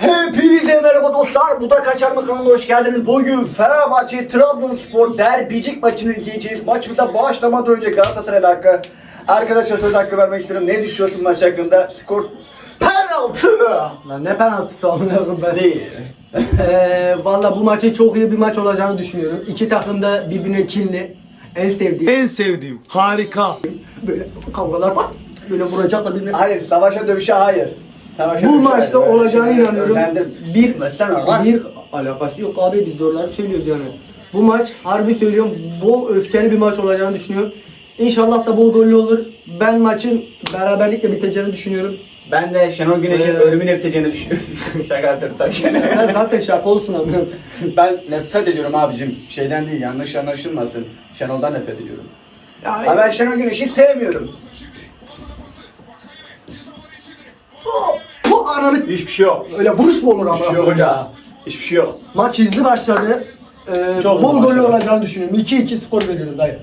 Hepinize merhaba dostlar. Bu da Kaçar mı kanalına hoş geldiniz. Bugün Fenerbahçe Trabzonspor derbicik maçını izleyeceğiz. Maçımıza başlamadan önce Galatasaray hakkı. Arkadaşlar söz hakkı vermek istiyorum. Ne düşünüyorsun maç hakkında? Skor penaltı. Lan ne penaltısı koyayım ben. Değil. Eee Valla bu maçın çok iyi bir maç olacağını düşünüyorum. İki takım da birbirine kinli. En sevdiğim. En sevdiğim. Harika. Böyle kavgalar var. Böyle vuracaklar birbirine. Hayır, savaşa dövüşe hayır. Savaşa Bu dövüşe maçta hayır. olacağına inanıyorum. Özendim. Bir, Sen bir alakası yok abi biz doğruları söylüyoruz yani. Bu maç harbi söylüyorum bol öfkeli bir maç olacağını düşünüyorum. İnşallah da bol gollü olur. Ben maçın beraberlikle biteceğini düşünüyorum. Ben de Şenol Güneş'in Ee, ölümüne biteceğini düşünüyorum. Şaka yapıyorum tabii ki. Ben zaten şaka olsun abi. ben nefret ediyorum abicim. Şeyden değil, yanlış anlaşılmasın. Şenol'dan nefret ediyorum. Ama ben Şenol Güneş'i sevmiyorum. Ananı Hiçbir şey yok. öyle vuruş mu olur ama? Hiçbir şey yok hoca. Hiçbir şey yok. Maç hızlı başladı. Ee, Çok bol hızlı başladı. olacağını düşünüyorum. 2-2 skor veriyorum dayı.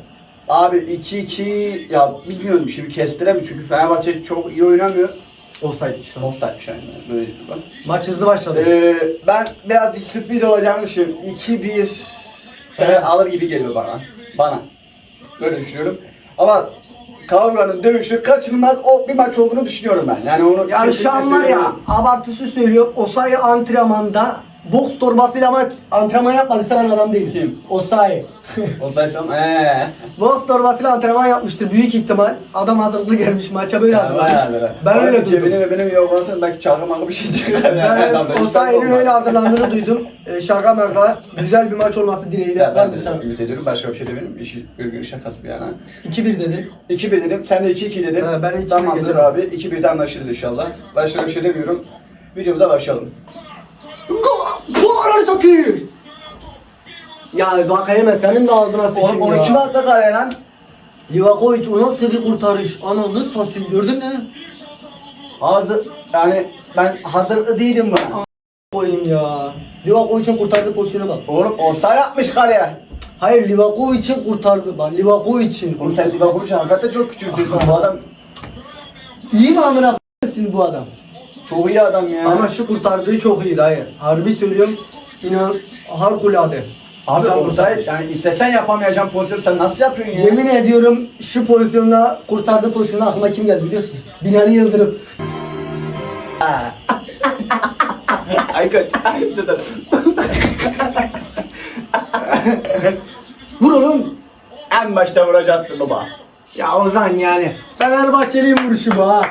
Abi 2-2 ya bilmiyorum şimdi kestiremiyorum çünkü Fenerbahçe çok iyi oynamıyor. Offside işte. Offside'miş yani böyle bak. Maç hızlı başladı. Ee, ben biraz bir sürpriz olacağını düşünüyorum. 2-1 Fener alır gibi geliyor bana. Bana. Böyle düşünüyorum. Ama kavganın dövüşü kaçınılmaz o bir maç olduğunu düşünüyorum ben. Yani onu yani şu an var ya söylüyorum. abartısı söylüyor. Osayi antrenmanda boks torbasıyla ama antrenman yapmadıysa ben adam değilim. Kim? Osayi. Olsaysam eee. boks torbasıyla antrenman yapmıştır büyük ihtimal. Adam hazırlıklı gelmiş maça böyle hazırlamış. Ben öyle Cebine duydum. ve benim olsun belki çalgı makı bir şey çıkar. Ben Osayi'nin öyle hazırlandığını duydum. Ee, şaka maka güzel bir maç olması dileğiyle. Ya Ben ben de sen. ümit ediyorum. Başka bir şey demedim. İşi bir şakası bir yana. 2-1 dedi. 2-1 dedim. Sen de 2-2 dedin. He, ben 2-2 Tamamdır geçerim. abi. 2-1'de anlaşırız inşallah. Başka bir şey demiyorum. Videomuza başlayalım. Bu ananı satayım. Ya Vakayeme senin de ağzına sıçayım Oğlum ya. onu kime attı kaleye lan? Livakovic o nasıl bir kurtarış? Ananı satayım gördün mü? Hazır, yani ben hazır değilim buna. Koyayım ya. Livakovic'in kurtardığı pozisyona bak. Oğlum offside atmış kaleye. Hayır Livakovic'in kurtardı bak. Livakovic'in. Oğlum sen Livakovic'i hakikaten çok küçültüyorsun bu adam. İyi mi amına şimdi bu adam? Çok iyi adam ya. Ama şu kurtardığı çok iyi dayı. Harbi söylüyorum. İnan harikulade. abi Güzel kurtarış. yani istesen yapamayacağın pozisyon sen nasıl yapıyorsun ya? Yemin ediyorum şu pozisyonda kurtardığı pozisyonda aklıma kim geldi biliyorsun? Binali Yıldırım. Aykut. Dur dur. Vur oğlum. En başta vuracaktı baba. Ya Ozan yani. Fenerbahçeli'nin vuruşu bu ha.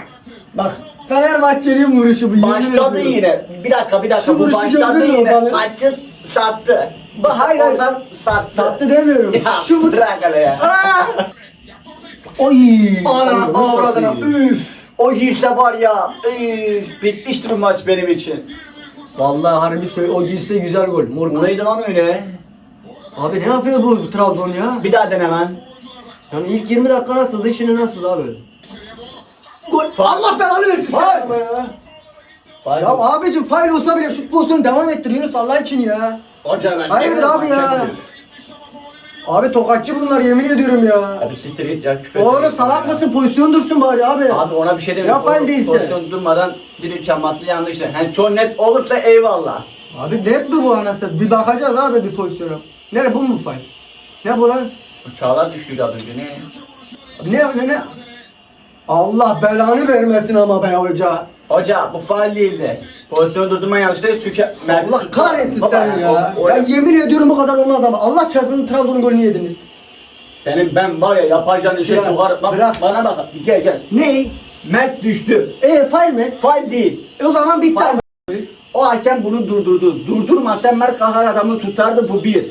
Bak Fenerbahçeli'nin vuruşu bu. yemin Başladı ediyorum. yine. Bir dakika bir dakika Şu bu vuruşu başladı gördün mü yine. Ozan'ı? Maçı sattı. Bu Hayır, hayır. oradan sattı. Sattı demiyorum. Ya Şu vur. bırak hele ya. Aa! Ananı avradına üf. O girse var ya üf, bitmiştir bu maç benim için. Vallahi harbi söyle o girse güzel gol. Bu Morgan. neydi lan öyle? Abi ne yapıyor bu, bu Trabzon ya? Bir daha dene lan. Yani ilk 20 dakika nasıldı şimdi nasıl abi? Gol. Allah belanı versin Faul. sana ya. Abicim fail olsa bile şut pozisyonu devam ettir Yunus Allah için ya. Hoca ben. Hayırdır abi ya? Abi tokatçı bunlar yemin ediyorum ya. Abi siktir git ya küfür Oğlum ediyorsun salak ya. mısın pozisyon dursun bari abi. Abi ona bir şey demiyorum. Ya faul değilse. Pozisyon durmadan düdük çalması yanlıştı. Yani çok net olursa eyvallah. Abi net mi bu anasını? Bir bakacağız abi bir pozisyona. Nere bu mu fail? Ne bu lan? Bu Çağlar düştüydü az önce ne? Ne ne ne? Allah belanı vermesin ama be hoca. Hoca bu faal değildi. Pozisyonu durdurma yanlıştı çünkü Mert Allah kahretsin Baba, seni ya. o- o- Ya yemin ediyorum bu kadar olmaz ama Allah çarpsın Trabzon'un golünü yediniz. Senin ben var ya yapacağın işe Ya, sokar. Bak, bırak. bana bak. Gel gel. Ney? Mert düştü. E fail mi? Faal değil. E o zaman bitti. Faul. O hakem bunu durdurdu. Durdurmasa Mert Kahar adamı tutardı bu bir.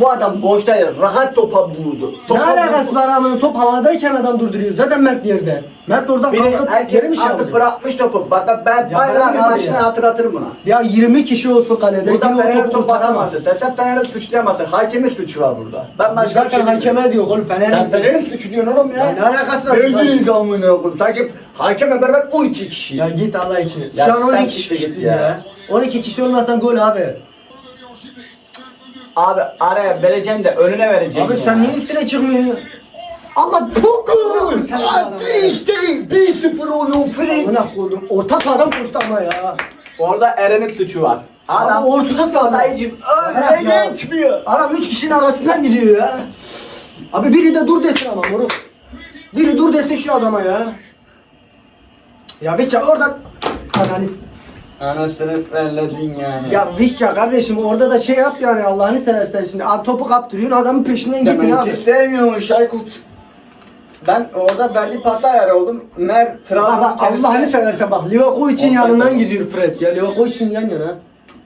Bu adam boştaydı. Rahat topa vurdu. Ne Topa alakası vurdu. var ama top havadayken adam durduruyor. Zaten Mert yerde. Mert oradan Bir de kalkıp herkes geri mi şey artık bırakmış topu. Bak ben, ben Ya bayrağı bırak abi maçını ya. hatırlatırım buna. Ya 20 kişi olsun kalede. Burada yine o Fener'e topu top kurtaramaz. atamazsın. Sen, sen Fener'i suçlayamazsın. Hakemin suçu var burada. Ben başka bir Zaten şey demiyorum. hakeme diyor oğlum Fener. Sen Fener'in suçu diyorsun oğlum ya. Ya ne alakası var? Öldürün gamını oğlum. Sanki hakemle beraber 12 kişi. Ya git Allah için. Ya Şu an sen 12 işte kişi git ya. ya. 12 kişi olmasan gol abi. Abi araya vereceksin de önüne vereceksin Abi ya. sen niye üstüne çıkmıyorsun? Allah! Hadi işte 1-0 oluyor Frank. Amına koydum. Orta sahadan koştu ama ya. Orada Eren'in suçu var. Adam Adam ortada sahada. Dayıcım Bırak ya. önüne geçmiyor. Adam üç kişinin arasından gidiyor ya. Abi biri de dur desin ama moruk. Biri dur desin şu adama ya. Ya Vişça orada... Ananı... Anasını belledin yani. Ya Vişça kardeşim orada da şey yap yani Allah'ını seversen şimdi. Abi topu kaptırıyorsun adamın peşinden gittin Demek abi. ki sevmiyormuş Şaykut. Ben orada verdiği pasa ayarı oldum. Mer, Bak Trabzon, bak Allah'ını seversen bak Livakovic'in Offside yanından gidiyor Fred ya Livakovic'in yan yana.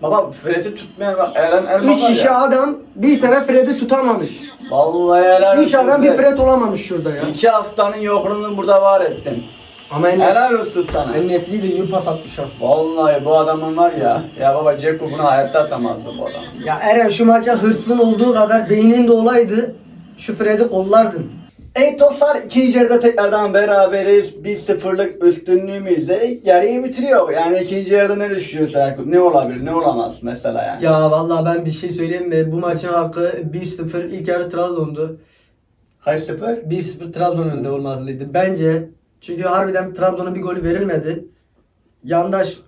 Baba Fred'i tutmayan bak Eren Elmas Üç var kişi ya. adam bir tane Fred'i tutamamış. Vallahi helal Üç olsun adam bir Fred. Olamamış şurada ya. İki haftanın yokluğunu burada var ettin. Ama en Helal olsun sana. En nesli de iyi pas atmış ha. Vallahi bu adamın var ya. Ya baba Ceko bunu hayatta atamazdı bu adam. Ya Eren şu maça hırsın olduğu kadar beynin de olaydı. Şu Fred'i kollardın. Evet dostlar ikinci yarıda tekrardan beraberiz. 1-0'lık üstünlüğümüzle yarıyı bitiriyor. Yani ikinci yarıda ne düşünüyorsun Erkut? Ne olabilir ne olamaz mesela yani. Ya vallahi ben bir şey söyleyeyim mi? Bu maçın hakkı 1-0 ilk yarı Trabzon'du. Kaç sıfır? 1-0 Trabzon önde olmalıydı. Bence çünkü harbiden Trabzon'a bir golü verilmedi. Yandaş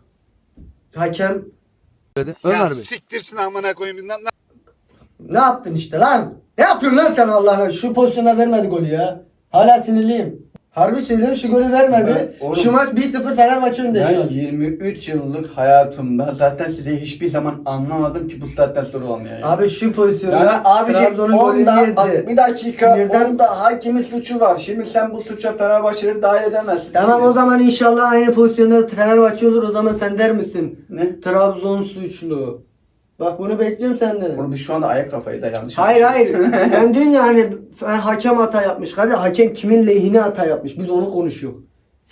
hakem Ya siktirsin amına koyayım. Lan- ne yaptın işte lan? Ne yapıyorsun lan sen Allah'ına? Şu pozisyona vermedi golü ya. Hala sinirliyim. Harbi söylüyorum şu golü vermedi. Ben- oğlum- şu maç 1-0 Fenerbahçe önde şu Ben an. 23 yıllık hayatımda zaten size hiçbir zaman anlamadım ki bu saatten sonra olmuyor. Yani. Abi şu pozisyonda yani abicim Trabzon'un golünü onda bak, yedi. bir dakika Sinirden- onda hakimin suçu var. Şimdi sen bu suça Fenerbahçe'leri dahil edemezsin. Tamam o zaman inşallah aynı pozisyonda Fenerbahçe olur o zaman sen der misin? Ne? Trabzon suçlu. Bak bunu bekliyorum senden. Oğlum biz şu anda ayak kafayız ha yanlış. Hayır hayır. Sen diyorsun ya hani hakem hata yapmış. Kardeşim hakem kimin lehine hata yapmış? Biz onu konuşuyoruz.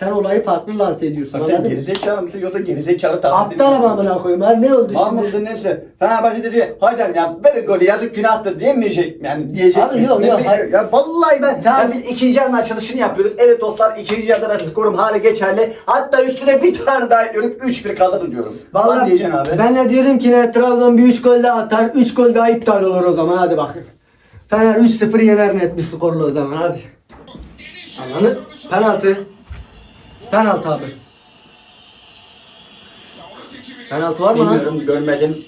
Sen olayı farklı lanse ediyorsun. Bak sen Anladın mı? gerizekalı mısın yoksa gerizekalı tarzı Aptal ama amına koyayım. Ha ne oldu Mal şimdi? mısın neyse. Fenerbahçe dedi hocam ya böyle golü yazık günahtır diyemeyecek mi? Yani diyecek Abi mi? yok, Ne yok, bileyim, hayır. Ya vallahi ben Tamam. ya biz ikinci yarının açılışını yapıyoruz. Evet dostlar ikinci yarıda da skorum hala geçerli. Hatta üstüne bir tane daha ekliyorum. 3-1 kazanır diyorum. Lan Vallahi diyeceksin abi. ben de diyorum ki ne Trabzon bir 3 gol daha atar. 3 gol daha iptal olur o zaman hadi bakın. Fener 3-0 yener net bir skorla o zaman hadi. Anladın? Penaltı. Penaltı abi. Penaltı var mı lan? Bilmiyorum görmedim.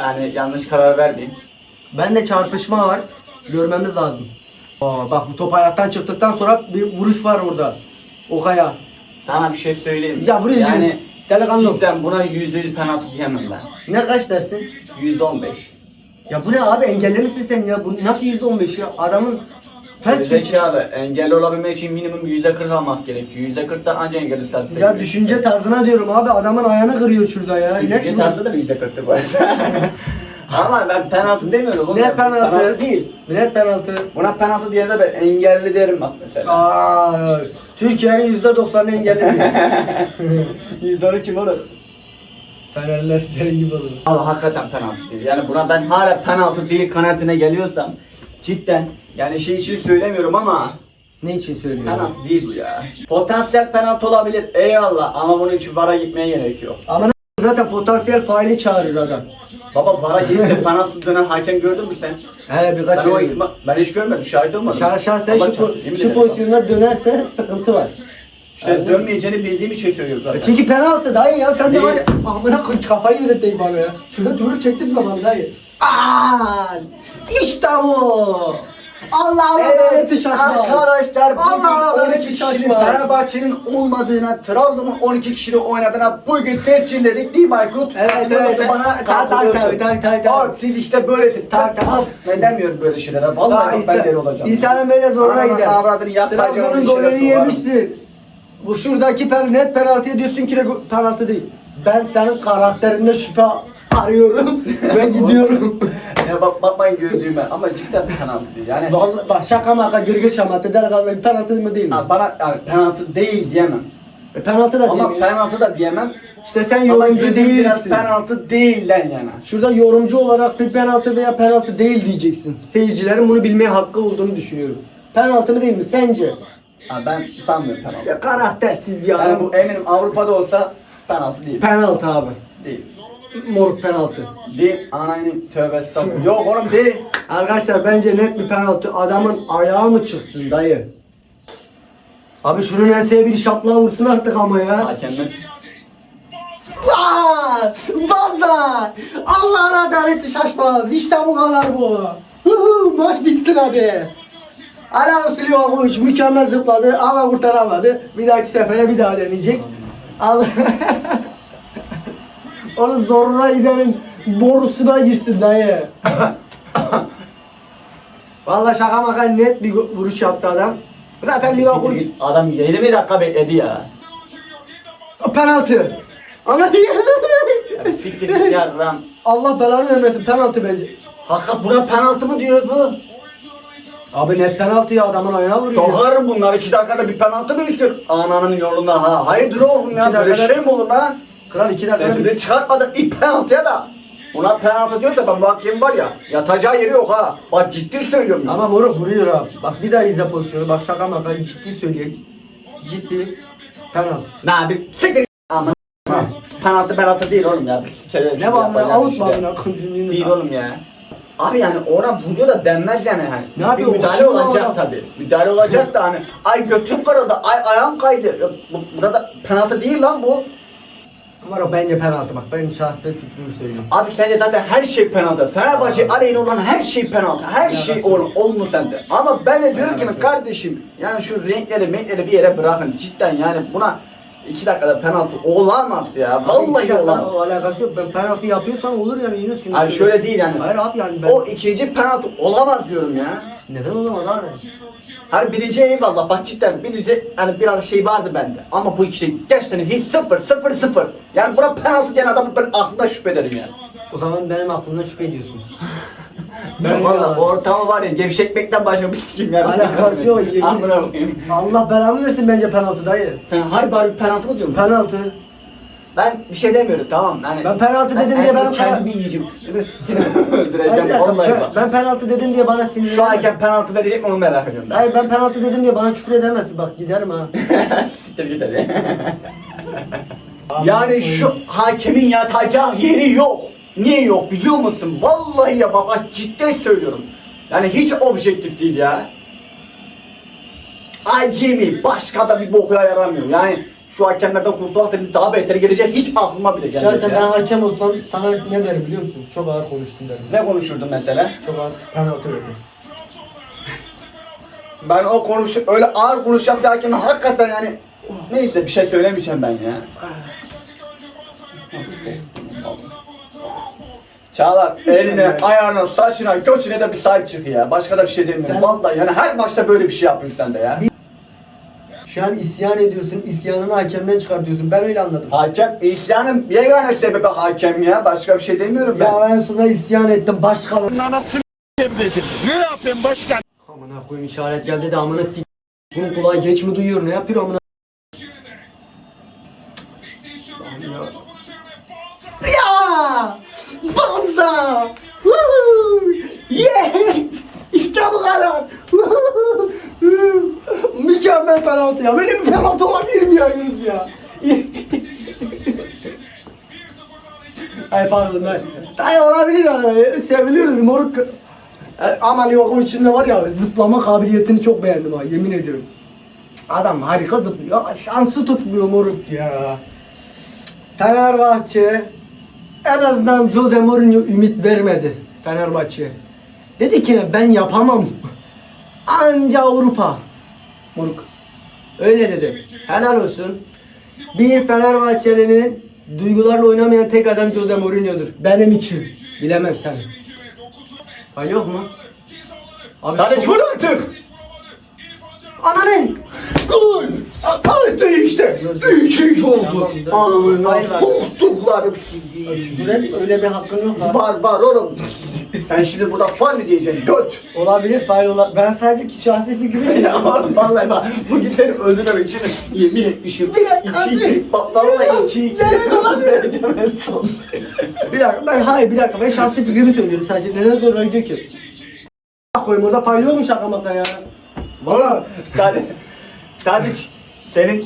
Yani yanlış karar vermeyeyim. Ben de çarpışma var. Görmemiz lazım. Aa, bak bu top ayaktan çıktıktan sonra bir vuruş var orada. Okaya. Sana bir şey söyleyeyim. Ya vuruyor Yani Delikanlı. cidden buna %100 penaltı diyemem ben. Ne kaç dersin? %15. Ya bu ne abi engellemişsin sen ya. Bu nasıl %15 ya? Adamın felç geçti. Zekalı engelli olabilmek için minimum %40 almak gerekiyor. %40'da anca engelli servis Ya düşünce tarzına diyorum abi adamın ayağını kırıyor şurada ya. Düşünce Ne, tarzı da bir %40'tı bu arada. Ama ben penaltı demiyorum. oğlum. ne penaltı? Penaltı değil. Net penaltı. Buna penaltı diye de ben engelli derim bak mesela. Aa, Türkiye'nin %90'ını engelliyor. Yüzleri kim olur? Fenerler senin gibi olur. Abi hakikaten penaltı değil. Yani buna ben hala penaltı değil kanaatine geliyorsam cidden yani şey için söylemiyorum ama Ne için söylüyorum? penaltı değil bu ya. Potansiyel penaltı olabilir eyvallah ama bunun için VAR'a gitmeye gerek yok. Ama zaten potansiyel faili çağırıyor adam. Baba VAR'a gidip de penaltı dönen hakem gördün mü sen? He birkaç Ben o kere- ben hiç görmedim, şahit olmadım. Şah, şahsen Allah şu, po- şu ederim. pozisyonda dönerse sıkıntı var. İşte Anladın mı? dönmeyeceğini bildiğim için söylüyorum zaten. Çünkü penaltı dayı ya sen de Değil. var ya amına koy kafayı yedirteyim bana ya. Şurada tuvır çektirtme bana dayı. Aa! İşte bu. Allah'ım evet, şaşma. arkadaşlar Allah bugün Allah, 12 evet, kişinin şaşma. Fenerbahçe'nin olmadığına, Trabzon'un 12 kişinin oynadığına bugün tescilledik değil mi Aykut? Evet, Hatırlıyorsun evet, Bana evet. Tabii, tabii, tabii, tabii, tabii, tabii. Bak, siz işte böylesiniz. Tabii, tabii. Ben demiyorum böyle şeylere. Vallahi bak, ben deli olacağım. İnsanın böyle zoruna Ananı gider. avradını yapmayacağım Trabzon'un bir şeyler golünü yemişsin. Bu şuradaki pen, net penaltıya diyorsun ki go- penaltı değil. Ben senin karakterinde şüphe arıyorum ve gidiyorum. Ya bak bakmayın gördüğüme ama cidden bir penaltı değil. Yani Vallahi bak şaka maka gırgır şamata delikanlı penaltı mı değil mi? Ha, bana yani penaltı değil diyemem. E, penaltı da Ama değil. penaltı da diyemem. İşte sen Ama yorumcu gördüğüm biraz değilsin. penaltı değilden yana. Şurada yorumcu olarak bir penaltı veya penaltı değil diyeceksin. Seyircilerin bunu bilmeye hakkı olduğunu düşünüyorum. Penaltı mı değil mi sence? Ha, ben sanmıyorum penaltı. İşte karaktersiz bir Yani adam. bu eminim Avrupa'da olsa penaltı değil. Penaltı abi. Değil. Moruk penaltı. Değil. Anayını tövbe estağfurullah. Yok oğlum değil. Arkadaşlar bence net bir penaltı. Adamın ayağı mı çıksın dayı? Abi şunun enseye bir şaplığa vursun artık ama ya. Hakemler. Aa! Banza! Allah'ın adaleti şaşmaz. İşte bu kadar bu. Huhu, Maç bitti hadi. Ala Slivakovic mükemmel zıpladı ama kurtaramadı. Bir dahaki sefere bir daha deneyecek. Allah. Onun zoruna gidenin borusuna girsin dayı. Vallahi şaka maka net bir vuruş yaptı adam. Zaten Livakovic Adam 20 dakika bekledi ya. penaltı. Ana Siktir git ya lan. Allah belanı vermesin penaltı bence. Hakikat buna penaltı mı diyor bu? Abi net penaltı ya adamın ayağına vuruyor. Sokarım bunlar iki dakikada bir penaltı mı istiyor? Ananın yolunda ha. Hayırdır oğlum ya İki böyle dakikada- şey mi olur lan? Kral iki dakika. Sesini çıkartmadın ilk penaltıya da. Ona penaltı diyorsa ben bakayım var ya yatacağı yeri yok ha. Bak ciddi söylüyorum ya. Ama moruk vuruyor abi. Bak bir daha izle pozisyonu. Bak şaka maka ciddi söyleyek. Ciddi penaltı. Ne abi siktir ama penaltı penaltı değil oğlum ya. Sikerim Ne var amına out mu amına koyayım? Değil oğlum ya. Abi yani ona vuruyor da denmez yani hani. Ne yapıyor? Bir müdahale olacak adam. tabi. Müdahale olacak da hani ay götüm karadı, ay ayağım kaydı. Ya bu- Burada penaltı değil lan bu. Moruk bence penaltı bak. Ben şahsi fikrimi söylüyorum. Abi sende zaten her şey penaltı. Fenerbahçe aleyhine olan her şey penaltı. Her şey ol, olmuş sende. Ama ben de diyorum ki kardeşim yani şu renkleri renkleri bir yere bırakın. Cidden yani buna iki dakikada penaltı olamaz ya. Vallahi dakika olamaz. O alakası yok. Ben penaltı yapıyorsam olur yani yine şunu Abi söyleyeyim. şöyle değil yani. Hayır abi yani ben... O ikinci penaltı olamaz diyorum ya. Neden olamaz abi? Hani birinci eyvallah bak cidden birinci hani biraz şey vardı bende. Ama bu ikisi gerçekten hiç sıfır sıfır sıfır. Yani buna penaltı diyen adamı ben aklımda şüphe ederim ya. O zaman benim aklımdan şüphe ediyorsun. Ben valla ortamı var ya gevşekmekten başka bir sikim ya. Alakası yok, yemin- Amına koyayım. Allah belamı versin bence penaltı dayı. Sen harbi harbi penaltı mı diyorsun? Penaltı. Ben bir şey demiyorum tamam yani. Ben penaltı dedim en diye son ben kendimi yiyeceğim. Ben, Öldüreceğim bir dakika, vallahi ben, bak. ben penaltı dedim diye bana sinirlenme. Şu ayken penaltı verecek mi onu merak ediyorum ben. Hayır ben penaltı dedim diye bana küfür edemezsin bak giderim ha. Siktir git hadi. yani şu hakemin yatacağı yeri yok. Niye yok biliyor musun? Vallahi ya baba ciddi söylüyorum. Yani hiç objektif değil ya. Acemi başka da bir bokuya yaramıyor. Yani şu hakemlerden kurtulmak da daha beter gelecek hiç aklıma bile gelmedi Şahsen ya. ben hakem olsam sana ne derim biliyor musun? Çok ağır konuştun derim. Ne konuşurdun mesela? Çok ağır penaltı verdim. Ben o konuş öyle ağır konuşacağım bir hakeme hakikaten yani neyse bir şey söylemeyeceğim ben ya. Çağlar eline, ayağına, saçına, göçüne de bir sahip çık ya. Başka da bir şey demiyorum. Sen- Vallahi yani her maçta böyle bir şey yapıyorsun sen de ya. Şu an isyan ediyorsun, isyanını hakemden çıkartıyorsun. Ben öyle anladım. Hakem, isyanın yegane sebebi hakem ya. Başka bir şey demiyorum ben. Ya ben sana isyan ettim başkaları. Anasını dedim. Ne yapayım başkan? Amına koyayım işaret geldi de amına sik. Bunun kulağı geç mi duyuyor ne yapıyor amına? Ya! Banza! Woohoo! Yes! İşte bu kadar! Woohoo! Mükemmel penaltı ya. Böyle bir penaltı olabilir mi ya Yunus ya? Ay pardon ben. Ay olabilir yani. Seviliyoruz moruk. E, Ama Livakovic içinde var ya zıplama kabiliyetini çok beğendim ha yemin ediyorum. Adam harika zıplıyor ama şansı tutmuyor moruk ya. Fenerbahçe en azından Jose Mourinho ümit vermedi Fenerbahçe. Dedi ki ben yapamam. Anca Avrupa. Moruk. Öyle dedi. Helal olsun. Bir Fenerbahçeli'nin duygularla oynamayan tek adam Jose Mourinho'dur. Benim için. Bilemem sen. Hay yok mu? Abi şu- vur artık. Ananın! Gol. Hadi işte. İki iş oldu. Amına Hayır, var. soktuklarım sizi. Öyle bir hakkın yok ha. Var var oğlum. Sen şimdi burada fan mı diyeceksin? Göt. Olabilir, fail olabilir. Ben sadece ki şahsi fikrimi ya oğlum vallahi bak bugün seni öldürmemek için yemin etmişim. Bir dakika, İki, bak vallahi iki iki. Nefes alamıyorum. en son. Bir dakika, ben hayır bir dakika ben şahsi fikrimi söylüyorum sadece. Neden zoruna gidiyor ki? koyayım orada paylıyor mu şaka maka ya? Valla. Hadi. Hadi senin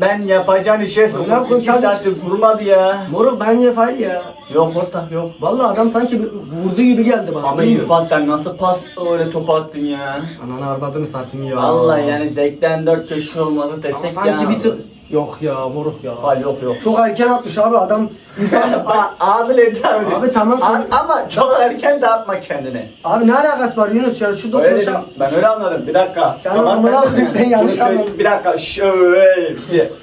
ben yapacağın işe Ne yapayım, iki Tadiç? saattir vurmadı ya. Moruk bence fail ya. Yok orta yok. Valla adam sanki bir vurdu gibi geldi bana. Ama bilmiyorum. infaz sen nasıl pas öyle top attın ya. Ananı arvadını satayım ya. Vallahi yani zevkten dört köşe olmadı Ama sanki ya. bir tık Yok ya moruk ya. Faal yok yok. Çok erken atmış abi adam. İnsan Aa, Ağzı yeter mi? Abi tamam, A- ama çok erken de atma kendini. Abi ne alakası var Yunus ya şu Öyle dedim. dokunuşa. Ben öyle anladım. Bir dakika. Sen Tamam, amına ben- koyayım, sen yanlış Bunu anladın. Bir dakika. Şöyle.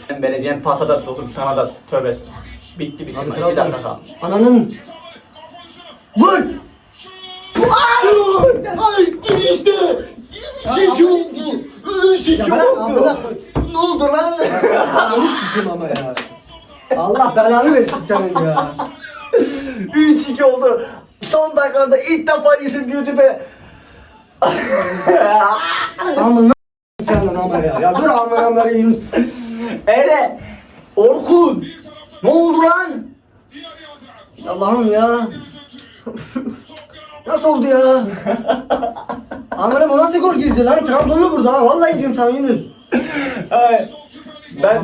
Ben vereceğim pasa da sokup sana da tövbe. Bitti bitti. Abi bir dakika kal. Ananın. Vur! Ay işte. İki oldu. İki Ya ben amına koy- Ne oldu lan? Ananı sikeyim ama ya. Allah belanı versin senin ya. 3-2 oldu. Son dakikada ilk defa yüzüm YouTube'e. Amına senin ama ya. Ya dur amına Yunus. Ere. Orkun. Ne oldu lan? Allah'ım ya. Nasıl oldu ya? Amına bu nasıl gol girdi lan? Trabzonlu vurdu ha. Vallahi diyorum sana Yunus. Ay, Ben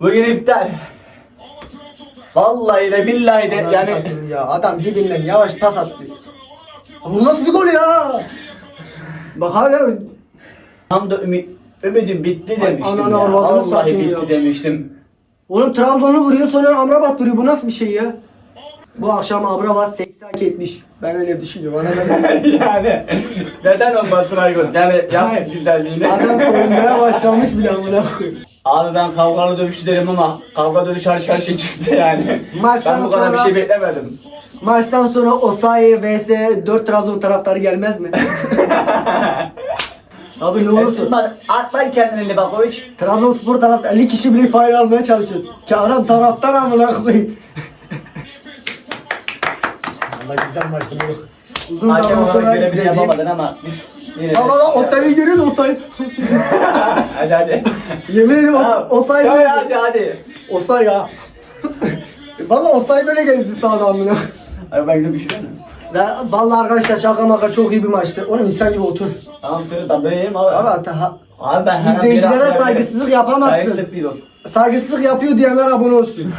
bugün iptal. Vallahi de billahi de Ananı yani satayım ya adam dibinden yavaş pas attı. Bu nasıl bir gol ya? Bak hala tam da ümit ümidim bitti demiştim ananı ya. avradını Vallahi satayım bitti ya. demiştim. Oğlum Trabzonlu vuruyor sonra Amrabat vuruyor. Bu nasıl bir şey ya? Bu akşam Amrabat 80 etmiş. Ben öyle düşünüyorum. Yani neden olmasın Aykut? Yani yap güzelliğini. Adam soyunmaya başlamış bile amına koyayım. Abi ben kavgalı dövüşçü derim ama kavga dövüş her her şey çıktı yani. Maçtan ben bu kadar bir sonra- şey beklemedim. Maçtan sonra Osayi vs 4 Trabzon taraftarı gelmez mi? Abi ne olursun. Olursun. At lan kendini Livakovic. Trabzonspor taraftarı 50 kişi bile fail almaya çalışıyor. Ki adam taraftar amına koyayım. Güzel maçtı bu. Uzun Hakem zaman olarak sonra görevini izlediğim. yapamadın ama yine de. Baba bak Osayi'yi görüyor musun Osayi? hadi hadi. Yemin ederim Ha, Os- Osayi hadi böyle. hadi hadi. Osayi ya. Valla Osayi böyle gelmişsin sağda amına. Abi ben şey mi? Ya, Vallahi arkadaşlar şaka maka çok iyi bir maçtı. Oğlum insan gibi otur. Tamam söyle tabii benim abi. Abi hatta ha, Abi ben her an İzleyicilere bir hafta- saygısızlık yapamazsın. Saygısızlık değil olsun. saygısızlık yapıyor diyenler abone olsun.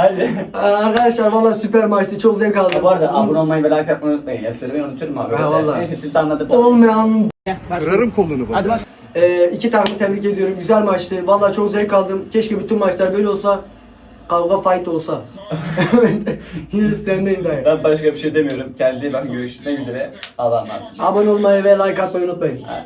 Hadi. Arkadaşlar valla süper maçtı. Çok zevk aldım. Bu arada abone olmayı ve like atmayı unutmayın. Ya söylemeyi unuturum abi. Ha, vallahi. Neyse siz anladınız. Olmayan Kırarım kolunu bak. Hadi baş. Ee, iki takımı tebrik ediyorum. Güzel maçtı. Valla çok zevk aldım. Keşke bütün maçlar böyle olsa. Kavga fight olsa. Yunus sendeyim dayı. Ben başka bir şey demiyorum. Kendine iyi bakın. Görüşmek üzere. Allah'a emanet. Abone olmayı ve like atmayı unutmayın. Ha.